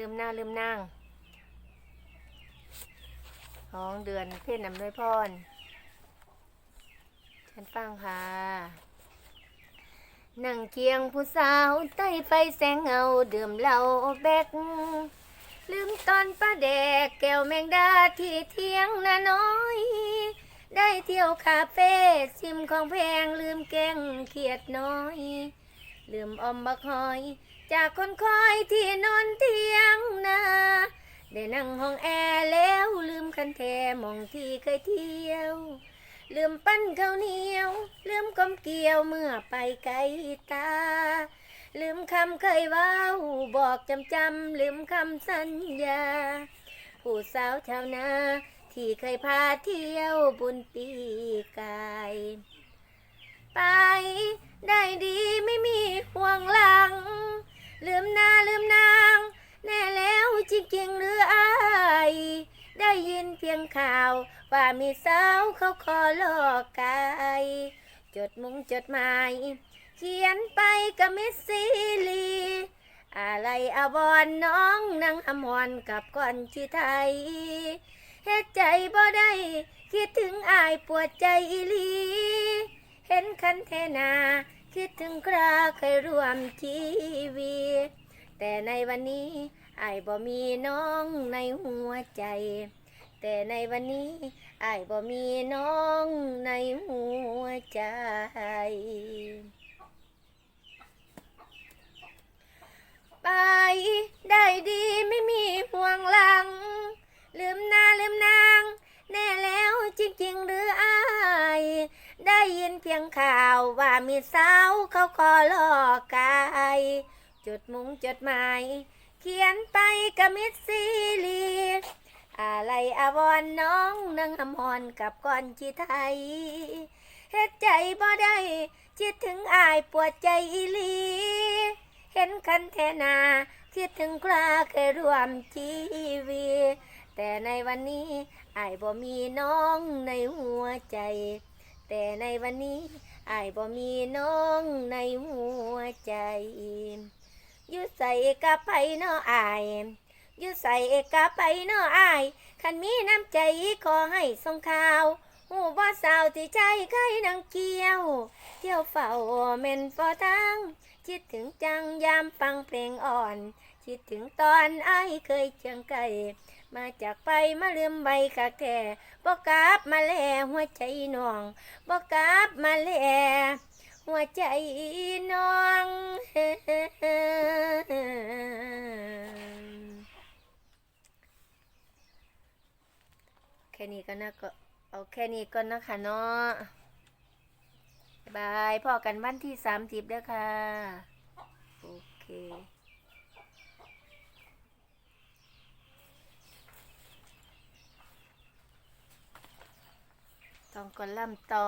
ลืมหน้าลืมนางท้องเดือนเพ่นนำด้วยพรฉันฟังค่ะ นั่งเคียงผู้สาวใต้ไฟแสงเงาดื่มเหล้าแบก ลืมตอนป้าแดกแก้วแมงดาที่เที่ยงนาน้อย ได้เที่ยวคาเฟ่ชิมของแพงลืมแกงเขียดน้อย ลืมอมบักหอย จากคนคอยที่นอนเตียงนาได้นั่งห้องแอร์แล้วลืมคันแทมองที่เคยเที่ยว ลืมปั้นข้าวเหนียว ลืมกลมเกลียวเมื่อไปไกลตา ลืมคำเคยว้าบอกจำจำลืมคำสัญญา ผู้สาวชาวนาที่เคยพาเที่ยวบุญปีกาย ไป ได้ดีไม่มีห่วงหลัง ลืมหน้าลืมนาง แน่แล้วจริงๆหรืออายได้ยินเพียงข่าว ว่ามีสาวเขาขอหลอกกายจดมุงจดหมาย เขียนไปกับมิสซีลี อะไรอาวรณ์น้องนั่งอมรกับก่อนที่ไทยเฮ็ดใจบ่ได้ คิดถึงอายปวดใจอีหลีันเทนา คิดถึงคราเคยร่วมชีวิต แต่ในวันนี้ไอ้บ่มีน้องในหัวใจ แต่ในวันนี้ไอ้บ่มีน้องในหัวใจ สาวเขาขอหลอกกายจดมุงจดหมาย เขียนไปกับมิสซีลีอะไรอาวรน้องนั่งอมรกับก่อนที่ไทยเฮ็ดใจบ่ได้คิดถึงอายปวดใจอีลี เห็นคันแทนาคิดถึงคราเคยร่วมชีวิตแต่ในวันนี้อายบ่มีน้องในหัวใจ แต่ในวันนี้อายบ่มีน้องในหัวใจ อยู่ใส่กับไปเนาะอาย อยู่ใส่กับไปเนาะอายคันมีน้ำใจขอให้ส่งข่าวหูบ่สาวที่ใจเคยนังเกี่ยว เที่ยวเฝ้าเม่นฟอทางคิดถึงจังยามฟังเพลงอ่อน คิดถึงตอนไอายเคยเชียงไก่มาจากไปมาลืมใบคักแท้บอกกลับมาแลหัวใจน้องบอกกลับมาแลหัวใจน้องแค่นี้ก็นะก็เอาแค่นี้ก่อนนะคะเนาะบายบายพอกันวันที่สามสิบเด้อค่ะ โอเค ต้องกดล่ำต่อ